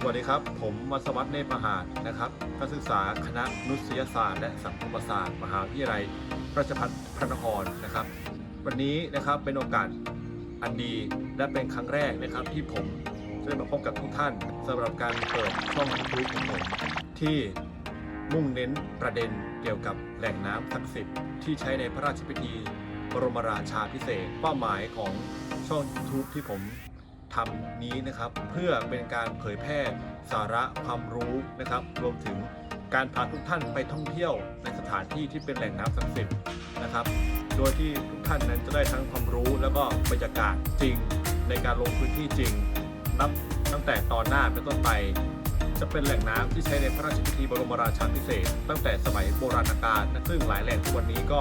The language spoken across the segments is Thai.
สวัสดีครับ ผมวัสวัฒน์เนตรมหาดนะครับนักศึกษาคณะนุษยศาสตร์และสังคมศาสตร์ มหาวิทยาลัยราชภัฏพระนครนะครับ วันนี้นะครับเป็นโอกาสอันดีและเป็นครั้งแรกนะครับ ที่ผมจะได้มาพบกับทุกท่านสำหรับการเปิดช่อง YouTube ของผมที่มุ่งเน้นประเด็นเกี่ยวกับแหล่งน้ำศักดิ์สิทธิ์ที่ใช้ในพระราชพิธีบรมราชาพิเศษเป้าหมายของช่อง YouTube ที่ผม ทำนี้นะครับ เพื่อเป็นการเผยแพร่สาระความรู้นะครับ รวมถึงการพาทุกท่านไปท่องเที่ยวในสถานที่ที่เป็นแหล่งน้ำศักดิ์สิทธิ์นะครับ โดยที่ทุกท่านนั้นจะได้ทั้งความรู้แล้วก็บรรยากาศจริงในการลงพื้นที่จริง นับตั้งแต่ตอนหน้าเป็นต้นไป จะเป็นแหล่งน้ำที่ใช้ในพระราชพิธีบรมราชาพิเศษกตั้งแต่สมัยโบราณกาลนะซึ่งหลายแหล่งทุกวันนี้ก็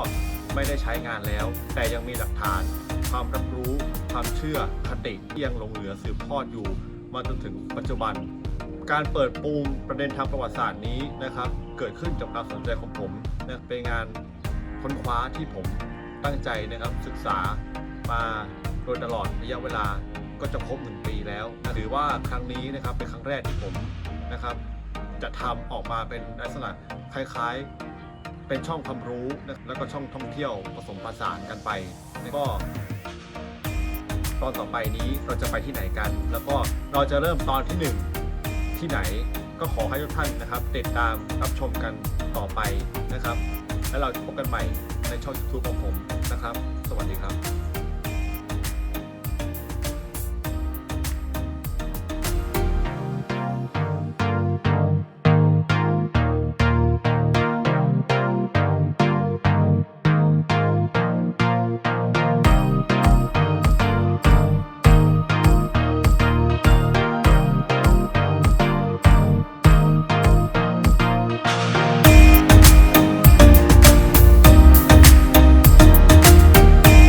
ไม่ได้ใช้งานแล้ว แต่ยังมีหลักฐาน ความรับรู้ ความเชื่อคติที่ยังหลงเหลือสืบทอดอยู่ มาจนถึงปัจจุบัน การเปิดปูมประเด็นทางประวัติศาสตร์นี้นะครับ เกิดขึ้นจากความสนใจของผมนะเป็นงานค้นคว้าที่ผมตั้งใจนะครับศึกษามาโดยตลอดระยะเวลาก็จะครบหนึ่งปีแล้วนะถือว่าครั้งนี้นะครับเป็นครั้งแรกที่ผมนะครับ จะทำออกมาเป็นลักษณะคล้ายๆ เป็นช่องความรู้นะแล้วก็ช่องท่องเที่ยวผสมผสานกันไปก็ ตอนต่อไปนี้เราจะไปที่ไหนกัน แล้วก็เราจะเริ่มตอนที่หนึ่งที่ไหนก็ขอให้ทุกท่านนะครับ ติดตามรับชมกันต่อไปนะครับ แล้วเราจะพบกันใหม่ในช่อง YouTube ของผมนะครับ สวัสดีครับ